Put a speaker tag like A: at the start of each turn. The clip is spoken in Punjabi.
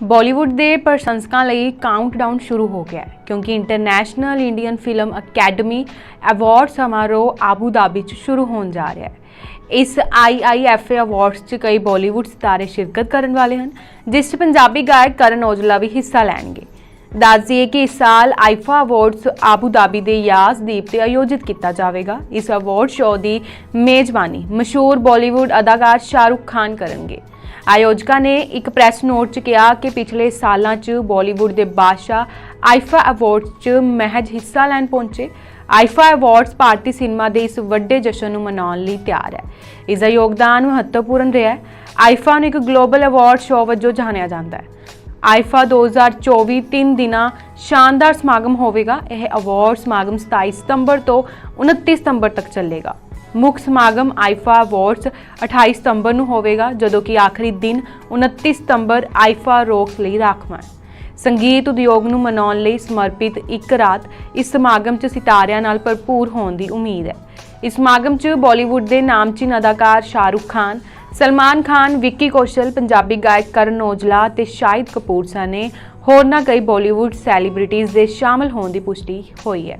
A: ਬਾਲੀਵੁੱਡ ਦੇ ਪ੍ਰਸ਼ੰਸਕਾਂ ਲਈ ਕਾਊਂਟਡਾਊਨ ਸ਼ੁਰੂ ਹੋ ਗਿਆ ਹੈ, ਕਿਉਂਕਿ international Indian film academy award ਸਮਾਰੋਹ ਆਬੂ ਧਾਬੀ 'ਚ ਸ਼ੁਰੂ ਹੋਣ ਜਾ ਰਿਹਾ ਹੈ। ਇਸ IIFA ਅਵਾਰਡਸ 'ਚ ਕਈ ਬਾਲੀਵੁੱਡ ਸਿਤਾਰੇ ਸ਼ਿਰਕਤ ਕਰਨ ਵਾਲੇ ਹਨ, ਜਿਸ 'ਚ ਪੰਜਾਬੀ ਗਾਇਕ ਕਰਨ ਔਜਲਾ ਵੀ ਹਿੱਸਾ ਲੈਣਗੇ। ਦੱਸ ਦਈਏ ਕਿ ਇਸ ਸਾਲ ਆਈਫਾ ਅਵਾਰਡਸ ਆਬੂ ਧਾਬੀ ਦੇ ਯਾਜ਼ਦੀਪ ਤੇ ਆਯੋਜਿਤ ਕੀਤਾ ਜਾਵੇਗਾ। ਇਸ ਅਵਾਰਡ ਸ਼ੋਅ ਦੀ ਮੇਜ਼ਬਾਨੀ ਮਸ਼ਹੂਰ ਬਾਲੀਵੁੱਡ ਅਦਾਕਾਰ ਸ਼ਾਹਰੁਖ ਖਾਨ ਕਰਨਗੇ। ਆਯੋਜਕਾਂ ਨੇ ਇੱਕ ਪ੍ਰੈਸ ਨੋਟ 'ਚ ਕਿਹਾ ਕਿ ਪਿਛਲੇ ਸਾਲਾਂ 'ਚ ਬਾਲੀਵੁੱਡ ਦੇ ਬਾਦਸ਼ਾਹ ਆਈਫਾ ਅਵਾਰਡਸ 'ਚ ਮਹਿਜ ਹਿੱਸਾ ਲੈਣ ਪਹੁੰਚੇ। ਆਈਫਾ ਅਵਾਰਡਸ ਭਾਰਤੀ ਸਿਨੇਮਾ ਦੇ ਇਸ ਵੱਡੇ ਜਸ਼ਨ ਨੂੰ ਮਨਾਉਣ ਲਈ ਤਿਆਰ ਹੈ। ਇਸ ਦਾ ਯੋਗਦਾਨ ਮਹੱਤਵਪੂਰਨ ਰਿਹਾ ਹੈ। ਆਈਫਾ ਨੂੰ ਇੱਕ ਗਲੋਬਲ ਅਵਾਰਡ ਸ਼ੋਅ ਵਜੋਂ ਜਾਣਿਆ ਜਾਂਦਾ ਹੈ। ਆਈਫਾ 2024 ਤਿੰਨ ਦਿਨਾਂ ਸ਼ਾਨਦਾਰ ਸਮਾਗਮ ਹੋਵੇਗਾ। ਇਹ ਅਵਾਰਡ ਸਮਾਗਮ 27 ਸਤੰਬਰ ਤੋਂ 29 ਸਤੰਬਰ ਤੱਕ ਚੱਲੇਗਾ। ਮੁੱਖ ਸਮਾਗਮ ਆਈਫਾ ਅਵਾਰਡਸ 28 ਸਤੰਬਰ ਨੂੰ ਹੋਵੇਗਾ, ਜਦੋਂ ਕਿ ਆਖਰੀ ਦਿਨ 29 ਸਤੰਬਰ ਆਈਫਾ ਰੋਕਸ ਲਈ ਰਾਖਵਾਂ। ਸੰਗੀਤ ਉਦਯੋਗ ਨੂੰ ਮਨਾਉਣ ਲਈ ਸਮਰਪਿਤ ਇੱਕ ਰਾਤ ਇਸ ਸਮਾਗਮ 'ਚ ਸਿਤਾਰਿਆਂ ਨਾਲ ਭਰਪੂਰ ਹੋਣ ਦੀ ਉਮੀਦ ਹੈ। ਇਸ ਸਮਾਗਮ 'ਚ ਬਾਲੀਵੁੱਡ ਦੇ ਨਾਮਚੀਨ ਅਦਾਕਾਰ ਸ਼ਾਹਰੁਖ ਖਾਨ ਸਲਮਾਨ ਖਾਨ, ਵਿੱਕੀ ਕੌਸ਼ਲ, ਪੰਜਾਬੀ ਗਾਇਕ ਕਰਨ ਔਜਲਾ ਤੇ ਸ਼ਾਹਿਦ ਕਪੂਰ ਸਣੇ ਹੋਰਨਾਂ ਕਈ ਬਾਲੀਵੁੱਡ ਸੈਲੀਬ੍ਰਿਟੀਜ਼ ਦੇ ਸ਼ਾਮਲ ਹੋਣ ਦੀ ਪੁਸ਼ਟੀ ਹੋਈ ਹੈ।